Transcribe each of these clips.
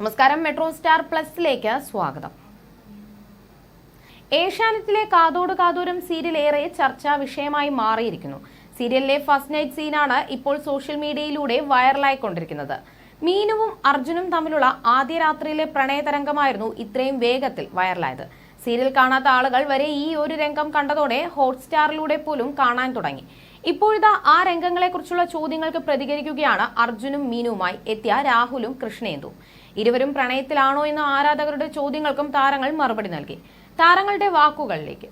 നമസ്കാരം. Metro star പ്ലസിലേക്ക് സ്വാഗതം. ഏഷ്യാനെറ്റിലെ കാതോട് കാതോരം സീരിയൽ ഏറെ ചർച്ചാ വിഷയമായി മാറിയിരിക്കുന്നു. സീരിയലിലെ ഫസ്റ്റ് നൈറ്റ് സീനാണ് ഇപ്പോൾ സോഷ്യൽ മീഡിയയിലൂടെ വൈറലായിക്കൊണ്ടിരിക്കുന്നത്. മീനുവും അർജുനും തമ്മിലുള്ള ആദ്യ രാത്രിയിലെ പ്രണയതരംഗമായിരുന്നു ഇത്രയും വേഗത്തിൽ വൈറലായത്. സീരിയൽ കാണാത്ത ആളുകൾ വരെ ഈ ഒരു രംഗം കണ്ടതോടെ ഹോട്ട്സ്റ്റാറിലൂടെ പോലും കാണാൻ തുടങ്ങി. ഇപ്പോഴിതാ ആ രംഗങ്ങളെക്കുറിച്ചുള്ള ചോദ്യങ്ങൾക്ക് പ്രതികരിക്കുകയാണ് അർജുനും മീനുവുമായി. എത്തിയ രാഹുലും കൃഷ്ണേന്ദു ഇരുവരും പ്രണയത്തിലാണോ എന്ന ആരാധകരുടെ ചോദ്യങ്ങൾക്കും താരങ്ങൾ മറുപടി നൽകി. താരങ്ങളുടെ വാക്കുകളിലേക്ക്.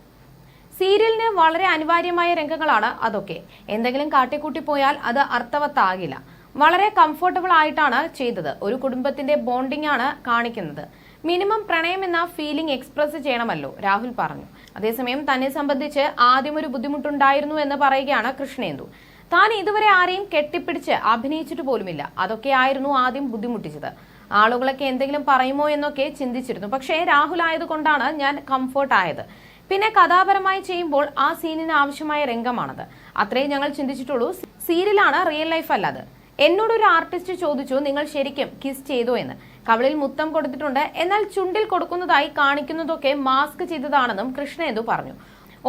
സീരിയലിന് വളരെ അനിവാര്യമായ രംഗങ്ങളാണ് അതൊക്കെ. എന്തെങ്കിലും കാട്ടിക്കൂട്ടി പോയാൽ അത് അർത്ഥവത്താകില്ല. വളരെ കംഫർട്ടബിൾ ആയിട്ടാണ് ചെയ്തത്. ഒരു കുടുംബത്തിന്റെ ബോണ്ടിംഗ് ആണ് കാണിക്കുന്നത്. മിനിമം പ്രണയം എന്ന ഫീലിംഗ് എക്സ്പ്രസ് ചെയ്യണമല്ലോ രാഹുൽ പറഞ്ഞു. അതേസമയം തന്നെ സംബന്ധിച്ച് ആദ്യം ഒരു ബുദ്ധിമുട്ടുണ്ടായിരുന്നു എന്ന് പറയുകയാണ് കൃഷ്ണേന്ദു. താൻ ഇതുവരെ ആരെയും കെട്ടിപ്പിടിച്ച് അഭിനയിച്ചിട്ട് പോലുമില്ല. അതൊക്കെ ആയിരുന്നു ആദ്യം ബുദ്ധിമുട്ടിച്ചത്. ആളുകളൊക്കെ എന്തെങ്കിലും പറയുമോ എന്നൊക്കെ ചിന്തിച്ചിരുന്നു. പക്ഷേ രാഹുൽ ആയതുകൊണ്ടാണ് ഞാൻ കംഫർട്ട് ആയത്. പിന്നെ കഥാപരമായി ചെയ്യുമ്പോൾ ആ സീനിന് ആവശ്യമായ രംഗമാണത്. അത്രേ ഞങ്ങൾ ചിന്തിച്ചിട്ടുള്ളൂ. സീരിയലാണ് റിയൽ ലൈഫ് അല്ലാതെ. എന്നോടൊരു ആർട്ടിസ്റ്റ് ചോദിച്ചു നിങ്ങൾ ശരിക്കും കിസ് ചെയ്തോ? എന്ന്. കവിളിൽ മുത്തം കൊടുത്തിട്ടുണ്ട്. എന്നാൽ ചുണ്ടിൽ കൊടുക്കുന്നതായി കാണിക്കുന്നതൊക്കെ മാസ്ക് ചെയ്തതാണെന്നും കൃഷ്ണേന്ദു പറഞ്ഞു.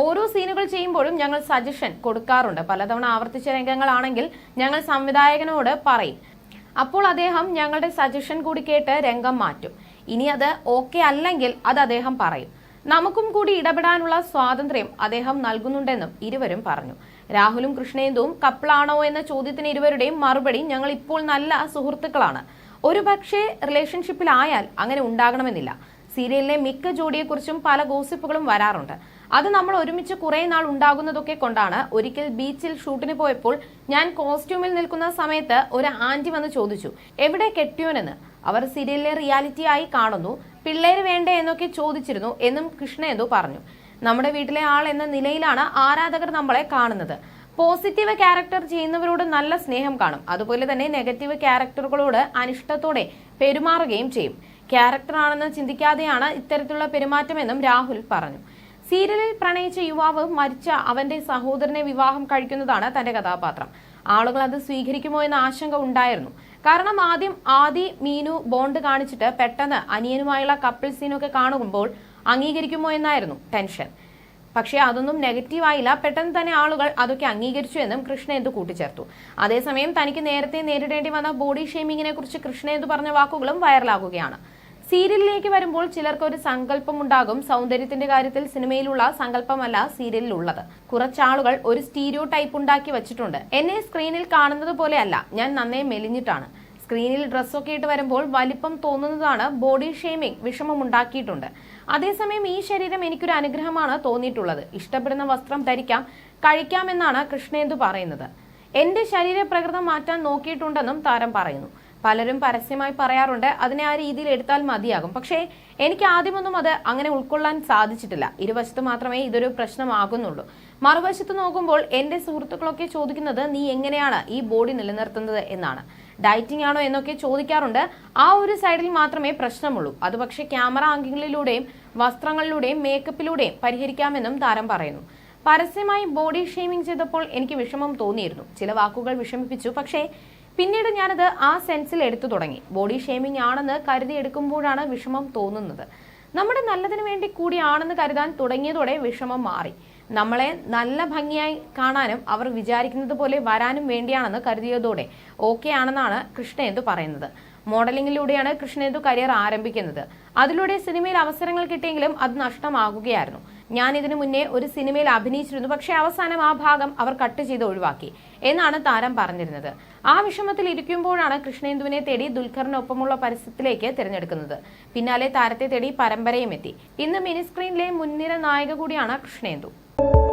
ഓരോ സീനുകൾ ചെയ്യുമ്പോഴും ഞങ്ങൾ സജഷൻ കൊടുക്കാറുണ്ട്. പലതവണ ആവർത്തിച്ച രംഗങ്ങളാണെങ്കിൽ ഞങ്ങൾ സംവിധായകനോട് പറയും. അപ്പോൾ അദ്ദേഹം ഞങ്ങളുടെ സജഷൻ കൂടി കേട്ട് രംഗം മാറ്റും. ഇനി അത് ഓക്കെ അല്ലെങ്കിൽ അത് അദ്ദേഹം പറയും. നമുക്കും കൂടി ഇടപെടാനുള്ള സ്വാതന്ത്ര്യം അദ്ദേഹം നൽകുന്നുണ്ടെന്നും ഇരുവരും പറഞ്ഞു. രാഹുലും കൃഷ്ണേന്ദുവും കപ്പിളാണോ എന്ന ചോദ്യത്തിന് ഇരുവരുടെയും മറുപടി ഞങ്ങൾ ഇപ്പോൾ നല്ല സുഹൃത്തുക്കളാണ്. ഒരു പക്ഷേ റിലേഷൻഷിപ്പിലായാൽ അങ്ങനെ ഉണ്ടാകണമെന്നില്ല. സീരിയലിലെ മിക്ക ജോഡിയെക്കുറിച്ചും പല ഗോസിപ്പുകളും വരാറുണ്ട്. അത് നമ്മൾ ഒരുമിച്ച് കുറെ നാൾ ഉണ്ടാകുന്നതൊക്കെ കൊണ്ടാണ് ഒരിക്കൽ ബീച്ചിൽ ഷൂട്ടിന് പോയപ്പോൾ ഞാൻ കോസ്റ്റ്യൂമിൽ നിൽക്കുന്ന സമയത്ത് ഒരു ആന്റി വന്ന് ചോദിച്ചു എവിടെ കെട്ടിയോനെന്ന്? അവർ സീരിയലിലെ റിയാലിറ്റി ആയി കാണുന്നു പിള്ളേര് വേണ്ടേ? എന്നൊക്കെ ചോദിച്ചിരുന്നു എന്നും കൃഷ്ണ എന്തോ പറഞ്ഞു. നമ്മുടെ വീട്ടിലെ ആൾ എന്ന നിലയിലാണ് ആരാധകർ നമ്മളെ കാണുന്നത്. പോസിറ്റീവ് ക്യാരക്ടർ ചെയ്യുന്നവരോട് നല്ല സ്നേഹം കാണും. അതുപോലെ തന്നെ നെഗറ്റീവ് ക്യാരക്ടറുകളോട് അനിഷ്ടത്തോടെ പെരുമാറുകയും ചെയ്യും. ക്യാരക്ടറാണെന്ന് ചിന്തിക്കാതെയാണ് ഇത്തരത്തിലുള്ള പെരുമാറ്റമെന്നും രാഹുൽ പറഞ്ഞു. സീരിയലിൽ പ്രണയിച്ച യുവാവ് മരിച്ച അവന്റെ സഹോദരനെ വിവാഹം കഴിക്കുന്നതാണ് തന്റെ കഥാപാത്രം. ആളുകൾ അത് സ്വീകരിക്കുമോ എന്ന ആശങ്ക ഉണ്ടായിരുന്നു. കാരണം ആദ്യം ആദി മീനു ബോണ്ട് കാണിച്ചിട്ട് പെട്ടെന്ന് അനിയനുമായുള്ള കപ്പിൾ സീനൊക്കെ കാണുമ്പോൾ അംഗീകരിക്കുമോ എന്നായിരുന്നു ടെൻഷൻ. പക്ഷേ അതൊന്നും നെഗറ്റീവ് ആയില്ല. പെട്ടെന്ന് തന്നെ ആളുകൾ അതൊക്കെ അംഗീകരിച്ചു എന്നും കൃഷ്ണേന്ദു കൂട്ടിച്ചേർത്തു. അതേസമയം തനിക്ക് നേരത്തെ നേരിടേണ്ടി വന്ന ബോഡി ഷെയ്മിങ്ങിനെ കുറിച്ച് കൃഷ്ണേന്ദു പറഞ്ഞ വാക്കുകളും വൈറലാകുകയാണ് സീരിയലിലേക്ക് വരുമ്പോൾ ചിലർക്ക് ഒരു സങ്കല്പം ഉണ്ടാകും സൗന്ദര്യത്തിന്റെ കാര്യത്തിൽ സിനിമയിലുള്ള സങ്കല്പമല്ല സീരിയലിലുള്ളത്. കുറച്ചാളുകൾ ഒരു സ്റ്റീരിയോ ടൈപ്പ് ഉണ്ടാക്കി വെച്ചിട്ടുണ്ട്. എന്നെ സ്ക്രീനിൽ കാണുന്നത് പോലെയല്ല. ഞാൻ നന്നേ മെലിഞ്ഞിട്ടാണ്. സ്ക്രീനിൽ ഡ്രസ്സൊക്കെ ഇട്ട് വരുമ്പോൾ വലിപ്പം തോന്നുന്നതാണ് ബോഡി ഷെയ്മിംഗ് വിഷമമുണ്ടാക്കിയിട്ടുണ്ട്. അതേസമയം ഈ ശരീരം എനിക്കൊരു അനുഗ്രഹമാണ് തോന്നിയിട്ടുള്ളത്. ഇഷ്ടപ്പെടുന്ന വസ്ത്രം ധരിക്കാം കഴിക്കാമെന്നാണ് കൃഷ്ണേന്ദു പറയുന്നത്. എന്റെ ശരീരപ്രകൃതം മാറ്റാൻ നോക്കിയിട്ടുണ്ടെന്നും താരം പറയുന്നു. പലരും പരസ്യമായി പറയാറുണ്ട് അതിനെ ആ രീതിയിൽ എടുത്താൽ മതിയാകും. പക്ഷേ എനിക്ക് ആദ്യമൊന്നും അത് അങ്ങനെ ഉൾക്കൊള്ളാൻ സാധിച്ചിട്ടില്ല. ഇരുവശത്ത് മാത്രമേ ഇതൊരു പ്രശ്നമാകുന്നുള്ളൂ. മറുവശത്ത് നോക്കുമ്പോൾ എന്റെ സുഹൃത്തുക്കളൊക്കെ ചോദിക്കുന്നത് നീ എങ്ങനെയാണ് ഈ ബോഡി നിലനിർത്തുന്നത്? എന്നാണ്. ഡയറ്റിംഗ് ആണോ എന്നൊക്കെ ചോദിക്കാറുണ്ട്. ആ ഒരു സൈഡിൽ മാത്രമേ പ്രശ്നമുള്ളൂ. അത് പക്ഷേ ക്യാമറ ആംഗിളിലൂടെയും വസ്ത്രങ്ങളിലൂടെയും മേക്കപ്പിലൂടെയും പരിഹരിക്കാമെന്നും താരം പറയുന്നു. പരസ്യമായി ബോഡി ഷെയ്മിംഗ് ചെയ്തപ്പോൾ എനിക്ക് വിഷമം തോന്നിയിരുന്നു. ചില വാക്കുകൾ വിഷമിപ്പിച്ചു. പക്ഷേ പിന്നീട് ഞാനത് ആ സെൻസിൽ എടുത്തു തുടങ്ങി. ബോഡി ഷേമിംഗ് ആണെന്ന് കരുതി എടുക്കുമ്പോഴാണ് വിഷമം തോന്നുന്നത്. നമ്മുടെ നല്ലതിനു വേണ്ടി കൂടിയാണെന്ന് കരുതാൻ തുടങ്ങിയതോടെ വിഷമം മാറി. നമ്മളെ നല്ല ഭംഗിയായി കാണാനും അവർ വിചാരിക്കുന്നത് പോലെ വരാനും വേണ്ടിയാണെന്ന് കരുതിയതോടെ ഓക്കെ ആണെന്നാണ് കൃഷ്ണേന്ദു പറയുന്നത്. മോഡലിംഗിലൂടെയാണ് കൃഷ്ണേന്ദു കരിയർ ആരംഭിക്കുന്നത്. അതിലൂടെ സിനിമയിൽ അവസരങ്ങൾ കിട്ടിയെങ്കിലും അത് നഷ്ടമാകുകയായിരുന്നു. ഞാൻ ഇതിനു മുന്നേ ഒരു സിനിമയിൽ അഭിനയിച്ചിരുന്നു പക്ഷേ അവസാനം ആ ഭാഗം അവർ കട്ട് ചെയ്ത് ഒഴിവാക്കി എന്നാണ് താരം പറഞ്ഞിരുന്നത്. ആ വിഷമത്തിൽ ഇരിക്കുമ്പോഴാണ് കൃഷ്ണേന്ദുവിനെ തേടി ദുൽഖറിനൊപ്പമുള്ള പരസ്യത്തിലേക്ക് തിരഞ്ഞെടുക്കുന്നത്. പിന്നാലെ താരത്തെ തേടി പരമ്പരയും എത്തി. ഇന്ന് മിനിസ്ക്രീനിലെ മുൻനിര നായിക കൂടിയാണ് കൃഷ്ണേന്ദു. you